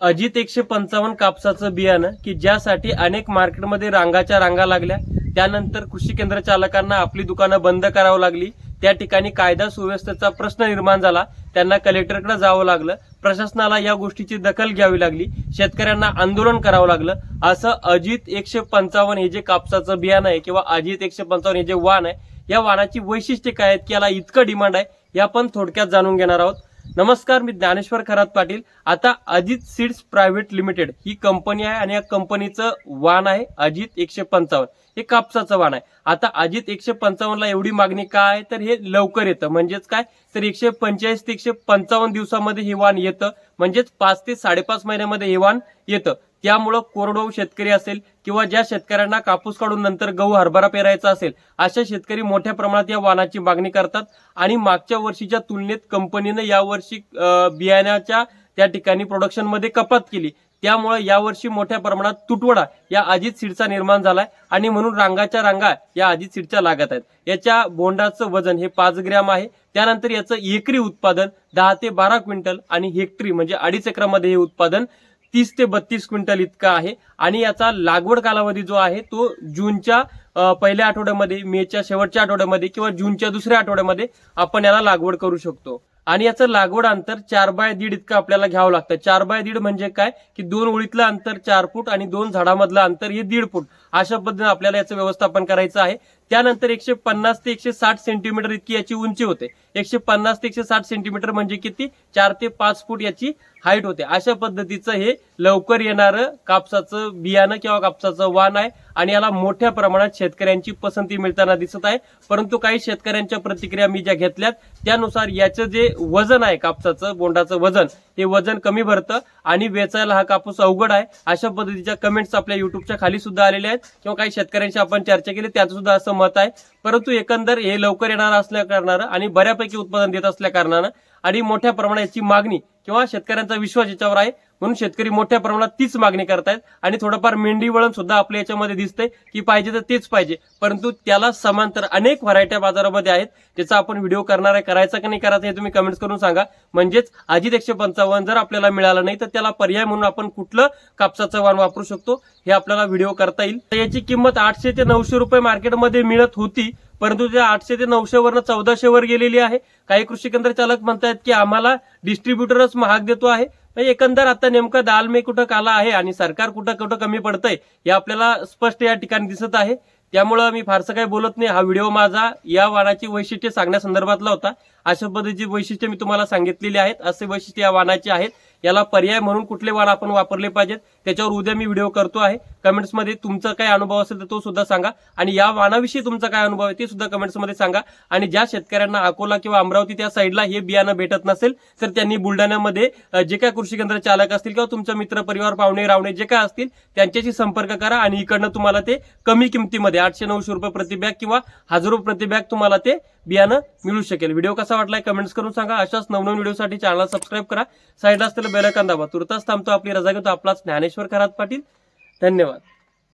अजित एकशे पंचावन्न कापसाचं बियाणं की ज्यासाठी अनेक मार्केटमध्ये रांगाच्या रांगा लागल्या. त्यानंतर कृषी केंद्र चालकांना आपली दुकानं बंद करावं लागली. त्या ठिकाणी कायदा सुव्यवस्थेचा प्रश्न निर्माण झाला. त्यांना कलेक्टरकडे जावं लागलं. प्रशासनाला या गोष्टीची दखल घ्यावी लागली. शेतकऱ्यांना आंदोलन करावं लागलं. असं अजित एकशे पंचावन्न हे जे कापसाचं बियाणं आहे किंवा अजित एकशे पंचावन्न हे जे वाण आहे या वाणाची वैशिष्ट्ये काय आहेत की याला इतकं डिमांड आहे या आपण थोडक्यात जाणून घेणार आहोत. नमस्कार मी ज्ञानेश्वर खरात पाटील. आता अजित सीड्स प्रायव्हेट लिमिटेड ही कंपनी आहे आणि या कंपनीचं वाण आहे अजित एकशे पंचावन्न. हे कापसाचं वाण आहे. आता अजित एकशे पंचावन्नला एवढी मागणी काय आहे? तर हे लवकर येतं. म्हणजेच काय? तर एकशे पंचेचाळीस ते एकशे पंचावन्न दिवसामध्ये हे वाण येतं. म्हणजेच पाच ते साडेपाच महिन्यामध्ये हे वाण येतं. त्यामुळं कोरडवाहू शेतकरी असेल किंवा ज्या शेतकऱ्यांना कापूस काढून नंतर गहू हरभरा पेरायचा असेल अशा शेतकरी मोठ्या प्रमाणात या वाहनाची मागणी करतात. आणि मागच्या वर्षीच्या तुलनेत कंपनीनं यावर्षी बियाण्याच्या त्या ठिकाणी प्रोडक्शनमध्ये कपात केली. त्यामुळे यावर्षी मोठ्या प्रमाणात तुटवडा या अजित सीडचा निर्माण झालाय आणि म्हणून रांगाच्या रांगा या अजित सीडच्या लागत आहेत. याच्या बोंडाचं वजन हे पाच ग्रॅम आहे. त्यानंतर याचं एकरी उत्पादन दहा ते बारा क्विंटल आणि हेक्टरी म्हणजे अडीच एकरामध्ये हे उत्पादन तीस ते बत्तीस क्विंटल इतका आहे. आणि याचा लागवड कालावधी जो आहे तो जूनच्या पहिल्या आठवड्यामध्ये मेच्या शेवटच्या आठवड्यामध्ये किंवा जूनच्या दुसऱ्या आठवड्यामध्ये आपण याला लागवड करू शकतो. आणि याचं लागवड अंतर चार बाय दीड इतकं आपल्याला घ्यावं लागतं. चार बाय दीड म्हणजे काय? की दोन ओळीतलं अंतर चार फूट आणि दोन झाडामधलं अंतर हे दीड फूट. अशा पद्धतीने आपल्याला याचं व्यवस्थापन करायचं आहे. त्यानंतर एकशे पन्नास ते एकशे साठ सेंटीमीटर इतकी याची उंची होते. एकशे पन्नास ते एकशे साठ सेंटीमीटर म्हणजे किती? चार ते पाच फूट याची हाईट होते. अशा पद्धतीचं हे लवकर येणारं कापसाचं बियाणं किंवा कापसाचं वाण आहे आणि याला मोठ्या प्रमाणात शेतकऱ्यांची पसंती मिळताना दिसत आहे. परंतु काही शेतकऱ्यांच्या प्रतिक्रिया मी ज्या घेतल्यात त्यानुसार याचं जे वजन आहे कापसाचं बोंडाचं वजन हे वजन कमी भरतं आणि वेचायला हा कापूस अवघड आहे. अशा पद्धतीच्या कमेंट्स आपल्या युट्यूबच्या खाली सुद्धा आलेल्या आहेत. किंवा काही शेतकऱ्यांशी आपण चर्चा केली त्याचं सुद्धा असं मत आहे. परंतु एकंदर हे लवकर येणार असल्या कारणानं आणि बऱ्यापैकी उत्पादन देत असल्या कारणानं आणि मोठ्या प्रमाणात याची मागणी किंवा शेतकऱ्यांचा विश्वास याच्यावर आहे. म्हणून शेतकरी मोठ्या प्रमाणात तीच मागणी करतायत. आणि थोडंफार मेंढी वळण सुद्धा आपल्या याच्यामध्ये दिसतंय की पाहिजे तर तेच पाहिजे. परंतु त्याला समांतर अनेक व्हरायट्या बाजारामध्ये आहेत त्याचा आपण व्हिडिओ करणार आहे करायचा की नाही करायचा हे तुम्ही कमेंट्स करून सांगा. म्हणजेच अजित एकशे पंचावन्न जर आपल्याला मिळालं नाही तर त्याला पर्याय म्हणून आपण कुठलं कापसाचं वाण वापरू शकतो हे आपल्याला व्हिडिओ करता येईल. तर याची किंमत आठशे ते नऊशे रुपये मार्केटमध्ये मिळत होती. परंतु ते आठशे ते नऊशे वरनं चौदाशे वर गेलेली आहे. काही कृषी केंद्र चालक म्हणतात की आम्हाला डिस्ट्रीब्युटरच महाग देतो आहे. एकंदर आता नेमकं दाल मे कुठं काला आहे आणि सरकार कुठं कुठं कमी पडतंय हे आपल्याला स्पष्ट या ठिकाणी दिसत आहे. त्यामुळं मी फारसं काही बोलत नाही. हा व्हिडिओ माझा या वाणाची वैशिष्ट्ये सांगण्यासंदर्भातला होता. अशा पद्धतीची वैशिष्ट्ये मी तुम्हाला सांगितलेली आहेत. असे वैशिष्ट्य या वाणाचे आहेत. याला पर्याय म्हणून कुठले वाण आपण वापरले पाहिजेत त्याच्यावर उद्या मी व्हिडिओ करतो आहे. कमेंट्समध्ये तुमचा काय अनुभव असेल तर तो सुद्धा सांगा. आणि या वाणाविषयी तुमचा काय अनुभव आहे ते सुद्धा कमेंट्समध्ये सांगा. आणि ज्या शेतकऱ्यांना अकोला किंवा अमरावती त्या साईडला हे बियाणं भेटत नसेल तर त्यांनी बुलढाण्यामध्ये जे काय कृषी केंद्र चालक असतील किंवा तुमचा मित्र परिवार पाहुणे रावणे जे काय असतील त्यांच्याशी संपर्क करा. आणि इकडनं तुम्हाला ते कमी किमतीमध्ये म्हणजे आठशे नऊशे रुपये प्रतिबॅग किंवा हजार रुपये प्रतिबॅग तुम्हाला ते बियाणं मिळू शकेल. व्हिडिओ कसा वाटलाय कमेंट्स करून सांगा. अशाच नवनवीन व्हिडिओसाठी चॅनल सबस्क्राईब करा. साईडला असलेलं बेल दाबा. तुर्तास थांबतो आपली रजा घेतो. आपलाच ज्ञानेश्वर खरात पाटील. धन्यवाद.